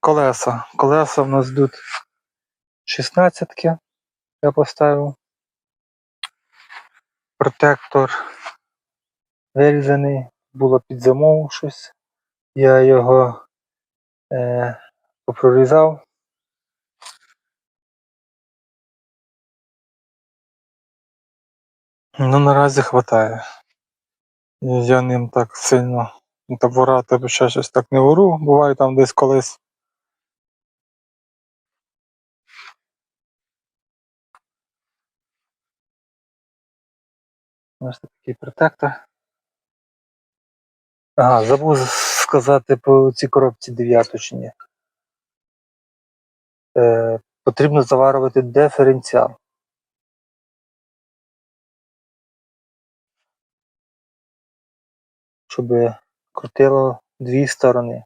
колеса. Колеса в нас йдуть 16 я поставив. Протектор вирізаний, було під замову щось. Я його е, попрорізав. Ну, наразі хватає. Я ним так сильно табора тебе ще щось так не вору. Буває там десь колись. Ось такий протектор. Ага, забув сказати по цій коробці дев'яточні. Е, потрібно заварювати диференціал. Щоб крутило дві сторони.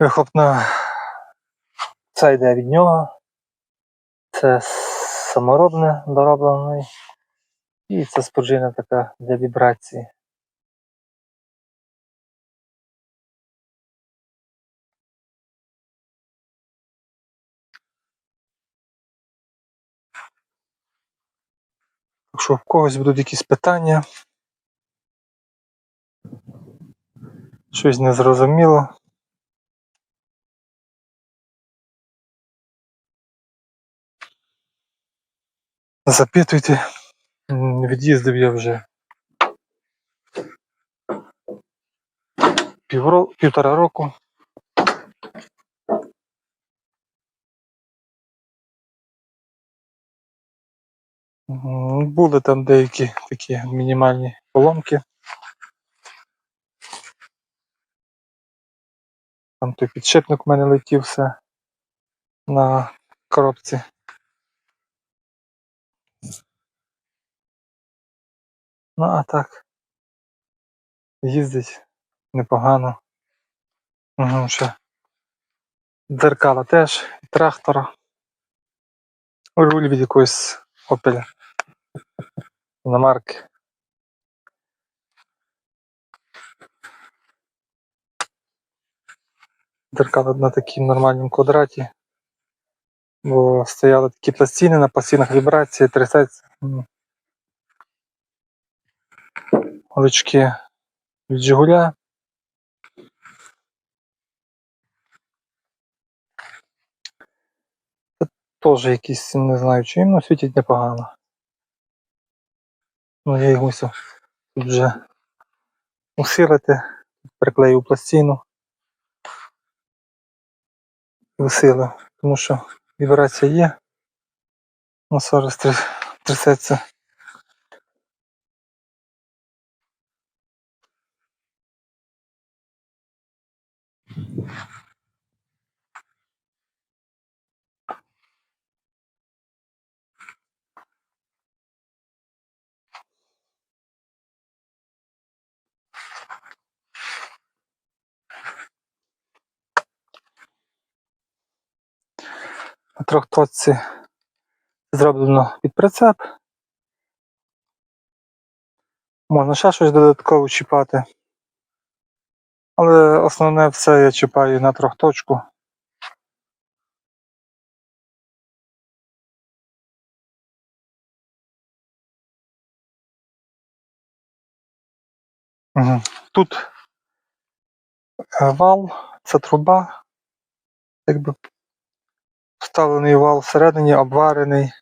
Вихлопна це йде від нього. Це саморобне дороблений. І це споджина така для вібрації. Якщо в когось будуть якісь питання, щось незрозуміло. Запитуйте, від'їздив я вже півро, півтора року. Були там деякі такі мінімальні поломки. Там той підшипник в мене летів все на коробці. Ну а так. Їздить непогано. Угу, ще. Дзеркала теж, трактора. Руль від якоїсь опеля. Іномарки. Дзеркала на такому нормальному квадраті. Бо стояли такі пластини на пластинах вібрації, трясеться. Ручки від Жигуля. Це теж якісь, не знаю чим, але світять непогано. Ну я їх мусив тут вже усилити, приклеїв пластину. і Усилив, тому що вібрація є. Мусор трясеться. На трьохточці зроблено під прицеп. Можна ще щось додатково чіпати. Але основне все я чіпаю на трьохточку. Угу. Тут е, вал, це труба, якби вставлений вал всередині, обварений,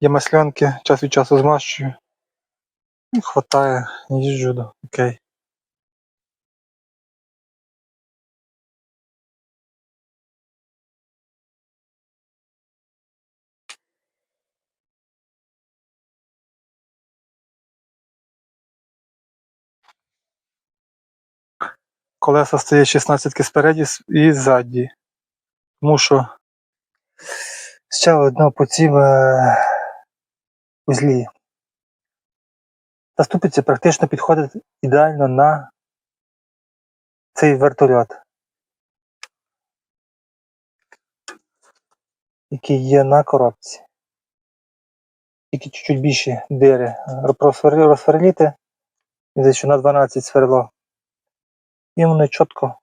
є маслянки, час від часу змащую. І хватає, їжджу до окей. Колеса стоять 16 спереді і ззаді. Тому що ще одно по цім е, узлі. Та ступиця практично підходить ідеально на цей вертольот, який є на коробці. Тільки чуть-чуть більші дири розсверлі- розсверліти Десь ще на 12 сверло. І вони чітко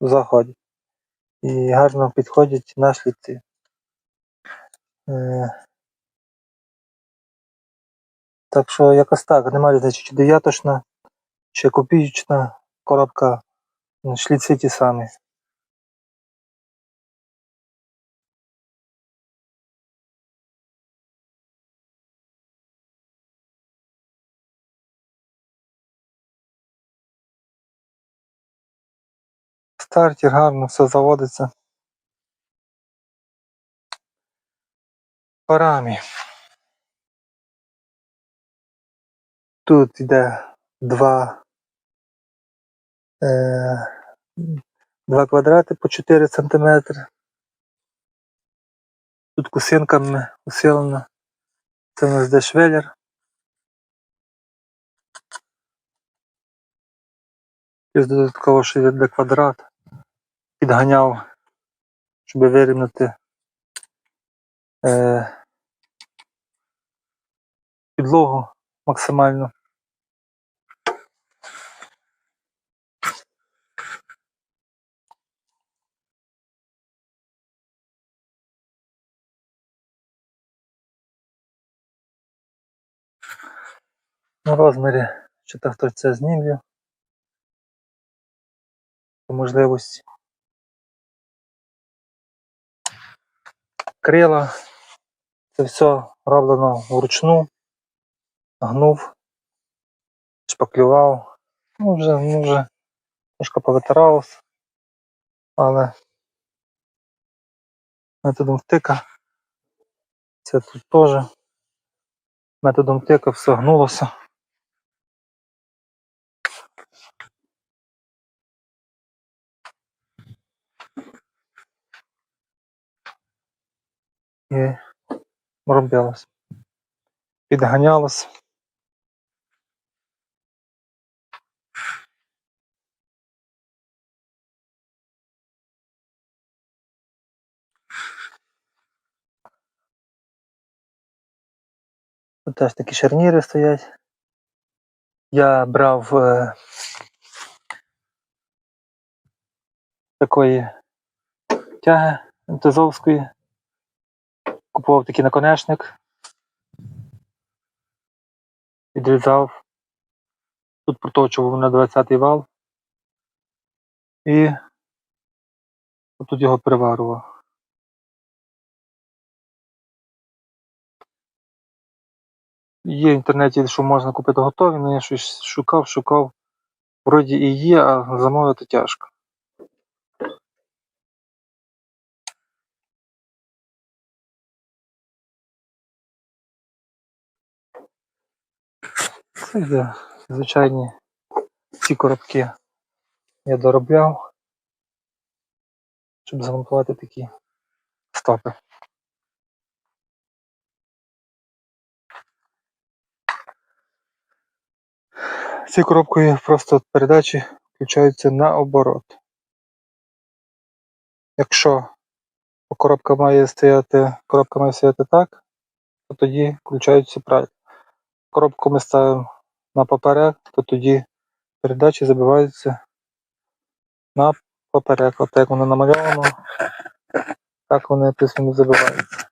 заходять. І гарно підходять на шліці. Е, Так що якось так, немає різниці, чи дев'яточна, чи копійчна коробка, шліці ті самі. Стартер гарно, все заводиться. Парамі. Тут йде два, е, два квадрати по 4 см. Тут кусинками усилено. Це у нас де швеллер. Плюс додатково ще йде квадрат. Підганяв, щоб вирівняти е, підлогу максимально. На розмірі, що так хтось це знімлю. По можливості. Крила. Це все роблено вручну. Гнув, шпаклював. Ну вже, ну вже трошки повитирався. Але методом втика. Це тут теж. Методом тика все гнулося. І робилось. Підганялось. Тут теж такі шарніри стоять. Я брав е, такої тяги МТЗовської. Купував такий наконечник. Відрізав. Тут проточував на 20-й вал. І тут його приварував. Є в інтернеті, що можна купити готові, але я щось шукав, шукав. Вроді і є, а замовити тяжко. Йде звичайні ці коробки я доробляв, щоб замонтувати такі стопи. Ці коробкою просто передачі включаються наоборот. Якщо коробка має стояти, коробка має стояти так, то тоді включаються правильно. Коробку ми ставимо на поперек, то тоді передачі забиваються на поперек. От як воно намальовано, так вони плюс-мінус забиваються.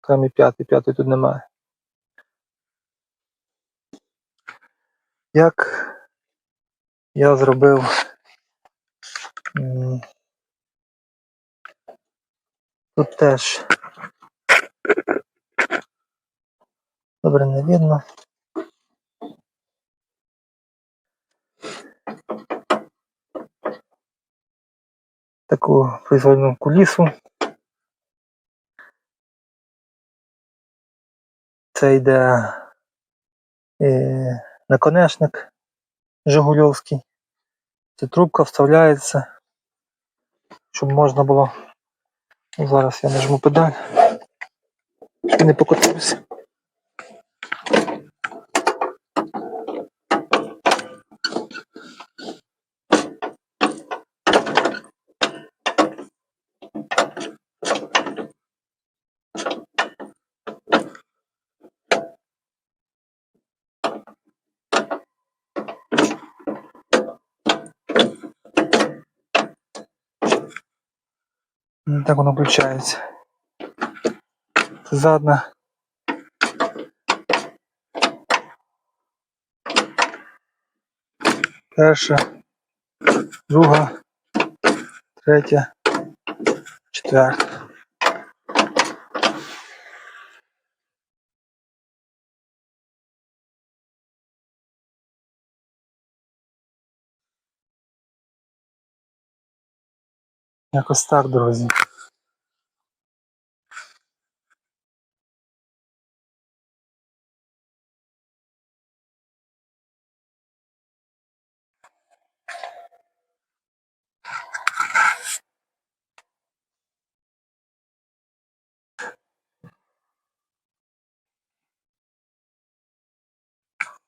Крім п'ятий, п'ятий тут немає. Як я зробив тут теж добре не видно. Таку произвольну кулісу. Це йде е, наконечник Жигульовський. Ця трубка вставляється, щоб можна було. Зараз я нажму педаль, щоб не покотився. Так воно включається. Це задна. Перша, друга, третя, четверта. Якось так, друзі.